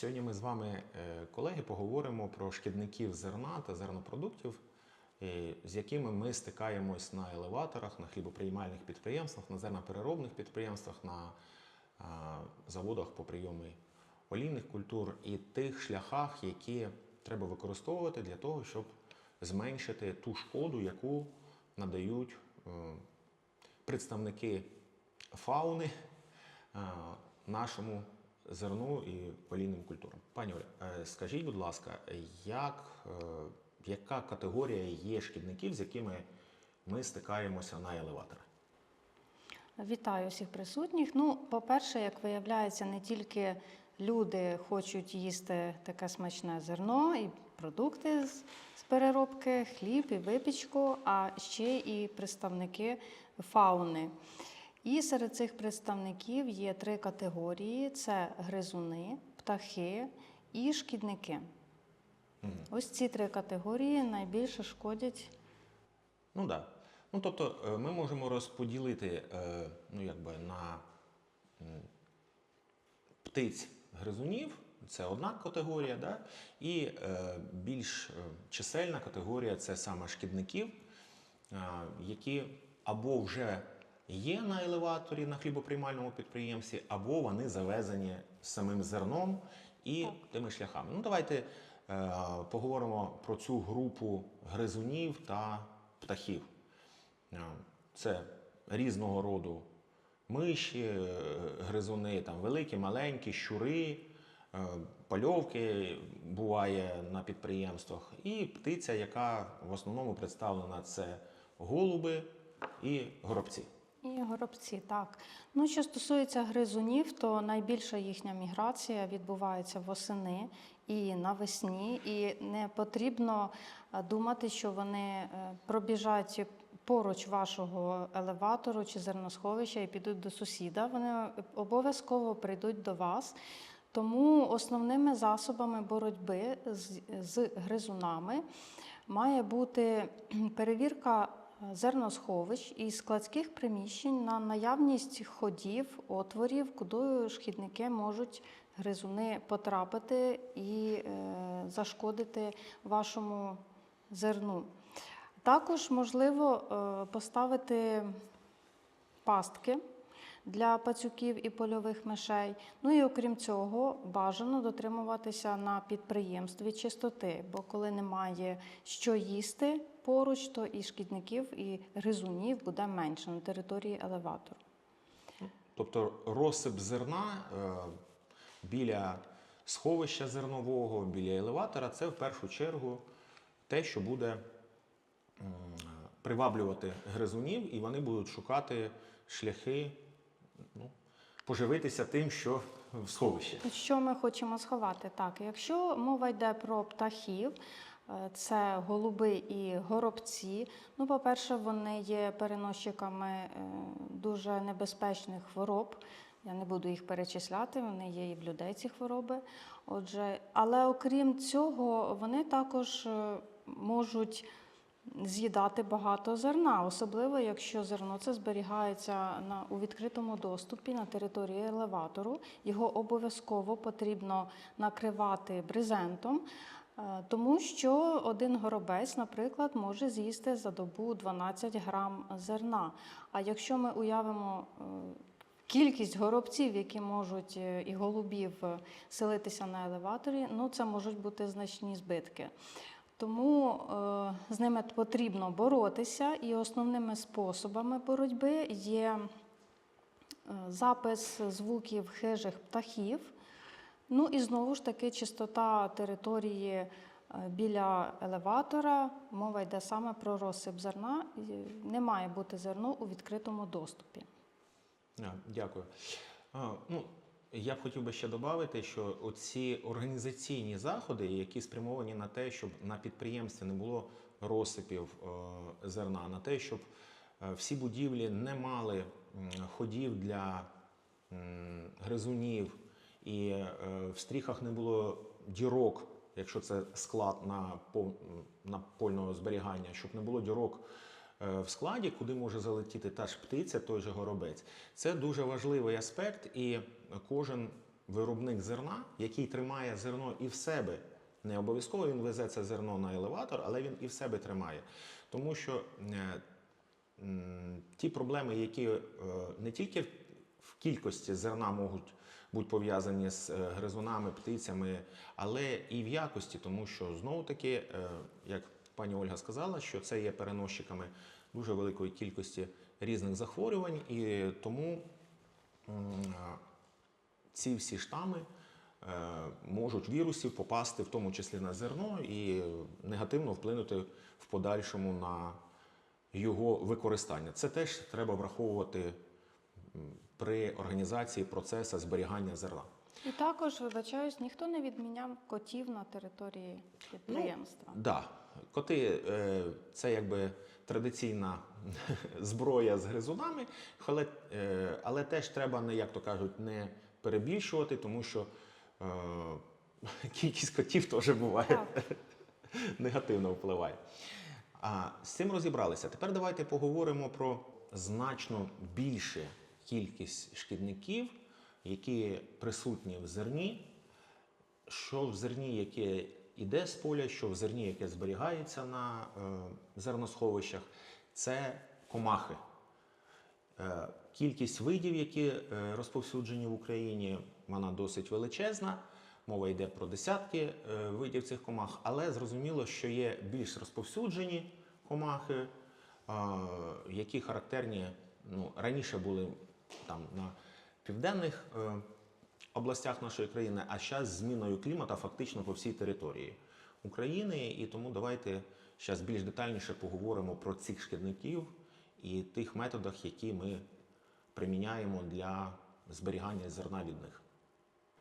Сьогодні ми з вами, е, колеги, поговоримо про шкідників зерна та зернопродуктів, е, з якими ми стикаємось на елеваторах, на хлібоприймальних підприємствах, на зернопереробних підприємствах, на заводах по прийомі олійних культур і тих шляхах, які треба використовувати для того, щоб зменшити ту шкоду, яку надають е, представники фауни нашому зерну і олійним культурам. Пані Оля, е, скажіть, будь ласка, як, е, яка категорія є шкідників, з якими ми стикаємося на елеваторах? Вітаю всіх присутніх. Ну, по-перше, як виявляється, не тільки люди хочуть їсти таке смачне зерно і продукти з переробки, хліб і випічку, а ще і представники фауни. І серед цих представників є три категорії: це гризуни, птахи і шкідники. Ось ці три категорії найбільше шкодять Ну так. Да. Ну, тобто е, ми можемо розподілити е, ну, якби на птиць гризунів, це одна категорія, да? і е, більш чисельна категорія це саме шкідників, які або вже є на елеваторі на хлібоприймальному підприємстві, або вони завезені самим зерном і Так. тими шляхами. Ну, давайте е, поговоримо про цю групу гризунів та птахів. Е, Це різного роду миші, е, гризуни, там великі, маленькі, щури, е, польовки буває на підприємствах, і птиця, яка в основному представлена це голуби і горобці. І горобці, так. Ну, що стосується гризунів, то найбільша їхня міграція відбувається восени і навесні, і не потрібно е, думати, що вони е, пробіжать поруч вашого елеватору чи зерносховища і підуть до сусіда. Вони обов'язково прийдуть до вас. Тому основними засобами боротьби з, з гризунами має бути перевірка е, зерносховищ і складських приміщень на наявність ходів, отворів, куди шкідники можуть гризуни потрапити і е, зашкодити вашому зерну. Також можливо е, поставити пастки для пацюків і польових мишей. Ну і окрім цього, бажано дотримуватися на підприємстві чистоти, бо коли немає що їсти поруч, то і шкідників, і гризунів буде менше на території елеватору. Тобто розсип зерна е, біля сховища зернового, біля елеватора це в першу чергу те, що буде приваблювати гризунів, і вони будуть шукати шляхи ну, поживитися тим, що в сховищі. Що ми хочемо сховати? Так, якщо мова йде про птахів, е, це голуби і горобці. Ну, по-перше, вони є переносчиками е, дуже небезпечних хвороб. Я не буду їх перечисляти, вони є і в людей ці хвороби. Отже, але окрім цього, вони також е, можуть з'їдати багато зерна, особливо якщо зерно це зберігається на, у відкритому доступі на території елеватору. Його обов'язково потрібно накривати брезентом, е, тому що один горобець, наприклад, може з'їсти за добу 12 грам зерна. А якщо ми уявимо е, Кількість горобців, які можуть е, і голубів селитися на елеваторі, ну це можуть бути значні збитки. Тому е, з ними потрібно боротися, і основними способами боротьби є е, запис звуків хижих птахів. Ну і знову ж таки чистота території е, біля елеватора. Мова йде саме про розсип зерна. Не має бути зерно у відкритому доступі. Дякую. А, ну, я б хотів би ще додати, що оці організаційні заходи, які спрямовані на те, щоб на підприємстві не було розсипів е, зерна, на те, щоб е, всі будівлі не мали ходів для гризунів, і е, в стріхах не було дірок, якщо це склад на, на польного зберігання, щоб не було дірок в складі, куди може залетіти та ж птиця, той же горобець. Це дуже важливий аспект, і кожен виробник зерна, який тримає зерно і в себе. Не обов'язково він везе це зерно на елеватор, але він і в себе тримає. Тому що е, ті проблеми, які е, не тільки в кількості зерна можуть бути пов'язані з е, гризунами, птицями, але і в якості, тому що знову таки, е, як пані Ольга сказала, що це є переносчиками дуже великої кількості різних захворювань, і тому ці всі штами е, можуть вірусів попасти в тому числі на зерно і негативно вплинути в подальшому на його використання. Це теж треба враховувати при організації процесу зберігання зерна. І також, вибачаюсь, ніхто не відміняв котів на території підприємства. Да, коти е, це якби традиційна зброя з гризунами, але, е, але теж треба не, як то кажуть, не перебільшувати, тому що е, кількість котів теж буває Так. негативно впливає. А з цим розібралися. Тепер давайте поговоримо про значно більше кількість шкідників, які присутні в зерні, що в зерні, яке йде з поля, що в зерні, яке зберігається на е, зерносховищах, це комахи. Е, Кількість видів, які е, розповсюджені в Україні, вона досить величезна. Мова йде про десятки е, видів цих комах, але зрозуміло, що є більш розповсюджені комахи, які характерні ну, раніше були там на південних областях нашої країни, а зараз з зміною клімату фактично по всій території України. І тому давайте зараз більш детальніше поговоримо про цих шкідників і тих методах, які ми приміняємо для зберігання зерна від них.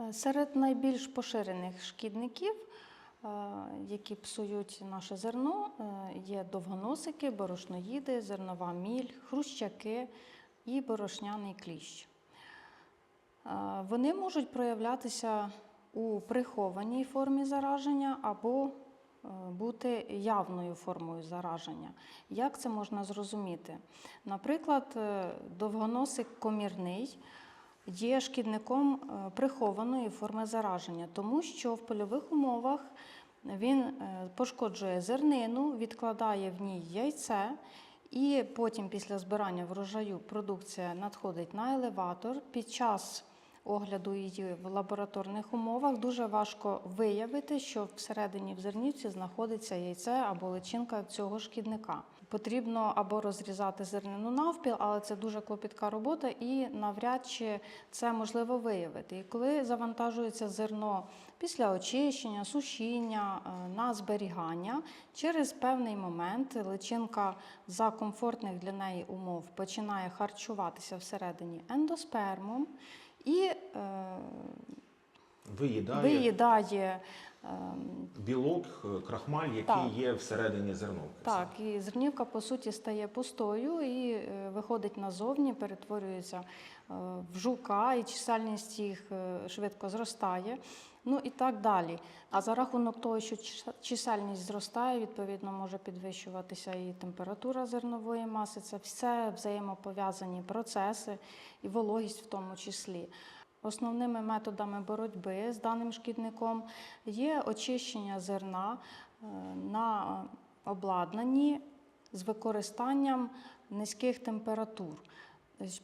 Е, Серед найбільш поширених шкідників, е, які псують наше зерно, е, є довгоносики, борошноїди, зернова міль, хрущаки і борошняний кліщ. Вони можуть проявлятися у прихованій формі зараження або бути явною формою зараження. Як це можна зрозуміти? Наприклад, е, довгоносик комірний є шкідником е, прихованої форми зараження, тому що в польових умовах він е, пошкоджує зернину, відкладає в ній яйце, і потім, після збирання врожаю, продукція надходить на елеватор. Під час огляду її в лабораторних умовах дуже важко виявити, що всередині в зернівці знаходиться яйце або личинка цього шкідника. Потрібно або розрізати зернину навпіл, але це дуже клопітка робота, і навряд чи це можливо виявити. І коли завантажується зерно після очищення, сушіння е, на зберігання, через певний момент личинка за комфортних для неї умов починає харчуватися всередині ендоспермом і е, Виїдає виїдає. Е, білок, е, крахмаль, який Так. є всередині зерновки. Так, і зернівка по суті стає пустою і е, виходить назовні, перетворюється е, в жука, і чисельність їх швидко зростає. Ну і так далі. А за рахунок того, що чис- чисельність зростає, відповідно може підвищуватися і температура зернової маси. Це все взаємопов'язані процеси і вологість в тому числі. Основними методами боротьби з даним шкідником є очищення зерна е, на обладнанні з використанням низьких температур.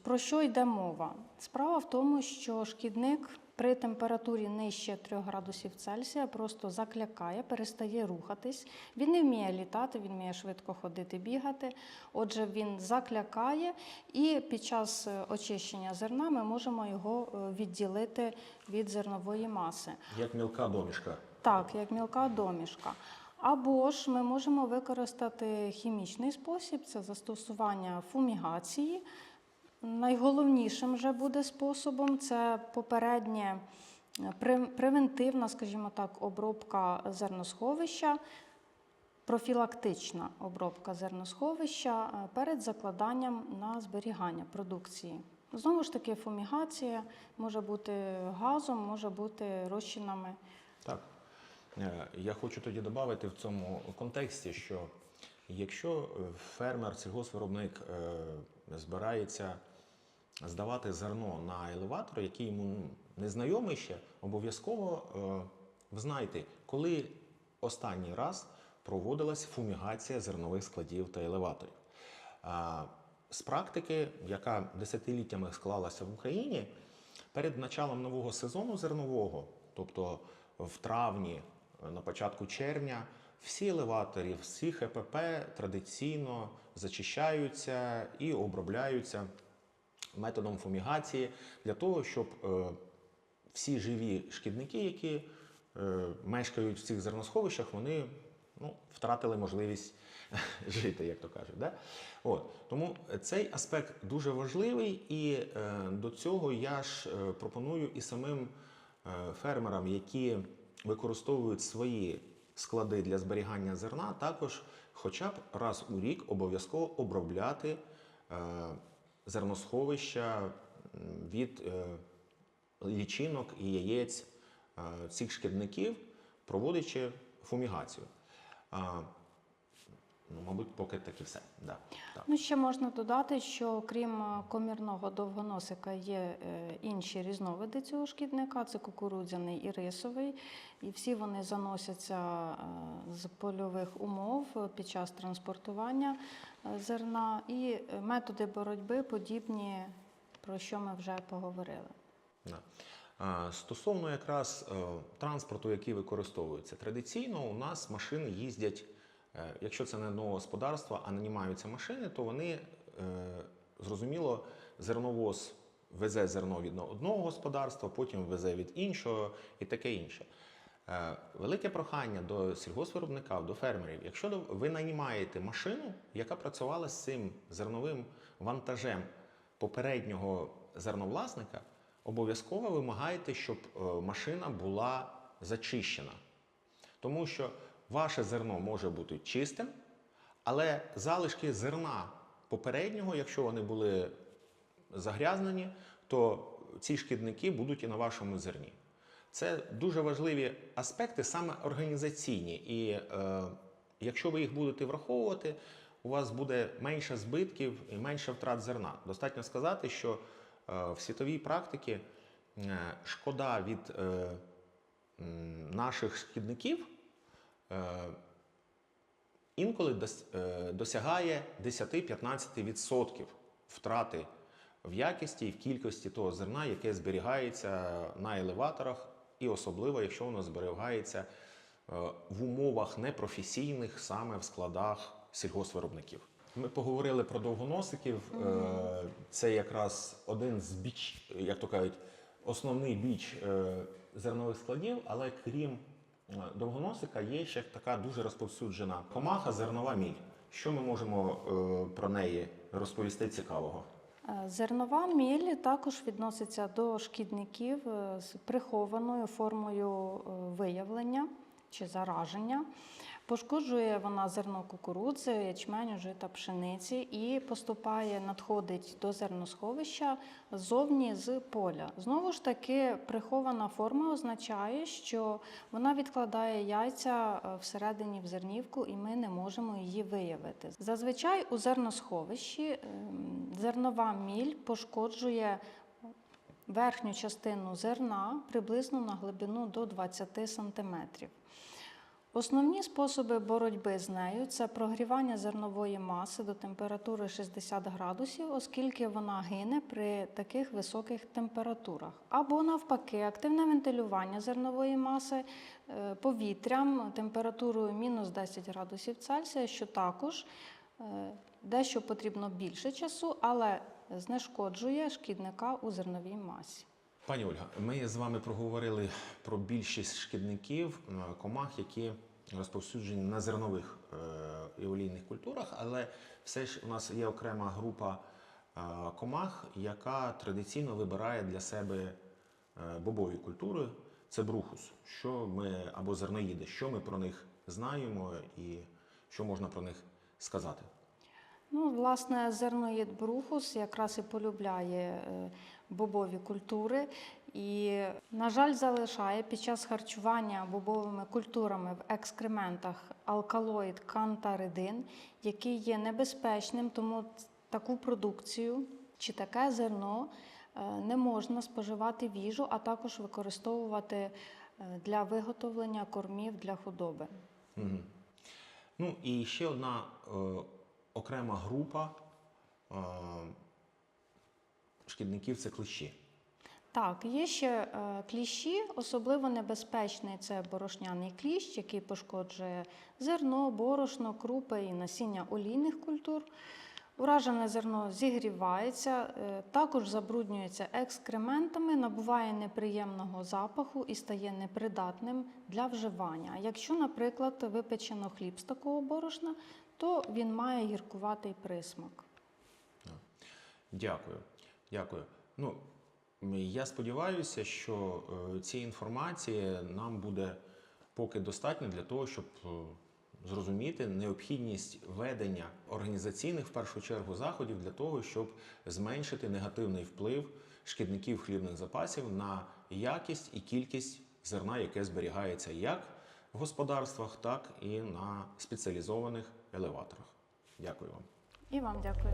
Про що йде мова? Справа в тому, що шкідник при температурі нижче 3 градусів Цельсія просто заклякає, перестає рухатись. Він не вміє літати, він вміє швидко ходити, бігати. Отже, він заклякає, і під час е, очищення зерна ми можемо його е, відділити від зернової маси. Як мілка домішка. Так, як мілка домішка. Або ж ми можемо використати хімічний спосіб це застосування фумігації. Найголовнішим вже буде способом це попереднє е, превентивна, скажімо так, обробка зерносховища, профілактична обробка зерносховища е, перед закладанням на зберігання продукції. Знову ж таки, фумігація може бути газом, може бути розчинами Так. Е, Я хочу тоді додати в цьому контексті, що якщо фермер, сільгоспвиробник збирається здавати зерно на елеватор, який йому ну, незнайомий ще, обов'язково е, взнайте, коли останній раз проводилась фумігація зернових складів та елеваторів. А, З практики, яка десятиліттями склалася в Україні, перед началом нового сезону зернового, тобто в травні, на початку червня, всі елеваторі, всі ХПП традиційно зачищаються і обробляються методом фумігації для того, щоб е, всі живі шкідники, які е, мешкають в цих зерносховищах, вони ну, втратили можливість жити, як то кажуть. Да? От. Тому цей аспект дуже важливий, і е, до цього я ж е, пропоную і самим фермерам, які використовують свої склади для зберігання зерна, також хоча б раз у рік обов'язково обробляти е, зерносховища від е, лічинок і яєць е, цих шкідників, проводячи фумігацію. Ну, мабуть, поки так і все. Да, так. Ну, ще можна додати, що крім е, комірного довгоносика є е, інші різновиди цього шкідника: це кукурудзяний і рисовий. І всі вони заносяться е, з польових умов під час транспортування зерна. І методи боротьби подібні, про що ми вже поговорили. Да. Стосовно якраз транспорту, який використовується, традиційно у нас машини їздять, якщо це не одного господарства, а нанімаються машини, то вони, е, зрозуміло, зерновоз везе зерно від одного господарства, потім везе від іншого і таке інше. Е, Велике прохання до сільгоспвиробника, до фермерів. Якщо ви нанімаєте машину, яка працювала з цим зерновим вантажем попереднього зерновласника, обов'язково вимагаєте, щоб е, машина була зачищена. Тому що ваше зерно може бути чистим, але залишки зерна попереднього, якщо вони були загрязнені, то ці шкідники будуть і на вашому зерні. Це дуже важливі аспекти, саме організаційні. І е, якщо ви їх будете враховувати, у вас буде менше збитків і менше втрат зерна. Достатньо сказати, що е, в світовій практиці е, шкода від е, наших шкідників інколи е, досягає 10-15% втрати в якісті і в кількості того зерна, яке зберігається на елеваторах, і особливо, якщо воно зберігається е, в умовах непрофесійних саме в складах сільгоспвиробників. Ми поговорили про довгоносиків. Е, Це якраз один з біч, як то кажуть, основний біч е, зернових складів, але крім е, довгоносика є ще така дуже розповсюджена комаха зернова міль. Що ми можемо е, про неї розповісти цікавого? Е, Зернова міль також відноситься до шкідників е, з прихованою формою е, виявлення чи зараження. Пошкоджує вона зерно кукурудзи, ячменю, жита, пшениці і поступає, надходить до зерносховища ззовні з поля. Знову ж таки, прихована форма означає, що вона відкладає яйця е, всередині в зернівку, і ми не можемо її виявити. Зазвичай у зерносховищі ем, зернова міль пошкоджує верхню частину зерна приблизно на глибину до 20 сантиметрів. Основні способи боротьби з нею це прогрівання зернової маси до температури 60 градусів, оскільки вона гине при таких високих температурах. Або навпаки, активне вентилювання зернової маси е, повітрям температурою мінус 10 градусів Цельсія, що також е, дещо потрібно більше часу, але знешкоджує шкідника у зерновій масі. Пані Ольга, ми з вами проговорили про більшість шкідників, е, комах, які розповсюджені на зернових е, і олійних культурах, але все ж у нас є окрема група е, комах, яка традиційно вибирає для себе бобові культури. Це брухус. Що ми або зерноїди, що ми про них знаємо і що можна про них сказати? Ну, власне, зерноїд брухус якраз і полюбляє е, бобові культури. І, на жаль, залишає під час харчування бобовими культурами в екскрементах алкалоїд кантаридин, який є небезпечним, тому таку продукцію чи таке зерно е, не можна споживати в їжу, а також використовувати е, для виготовлення кормів для худоби. Мгм. Ну і ще одна окрема група е, шкідників це клещі. Так, є ще е, кліщі, особливо небезпечний це борошняний кліщ, який пошкоджує зерно, борошно, крупи і насіння олійних культур. Уражене зерно зігрівається, е, також забруднюється екскрементами, набуває неприємного запаху і стає непридатним для вживання. Якщо, наприклад, випечено хліб з такого борошна, то він має гіркуватий присмак. Дякую. Дякую. Ну, я сподіваюся, що е, цієї інформації нам буде поки достатньо для того, щоб е, зрозуміти необхідність ведення організаційних в першу чергу заходів для того, щоб зменшити негативний вплив шкідників хлібних запасів на якість і кількість зерна, яке зберігається як в господарствах, так і на спеціалізованих елеваторах. Дякую вам. І вам дякую.